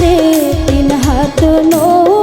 রে তিন হাত নো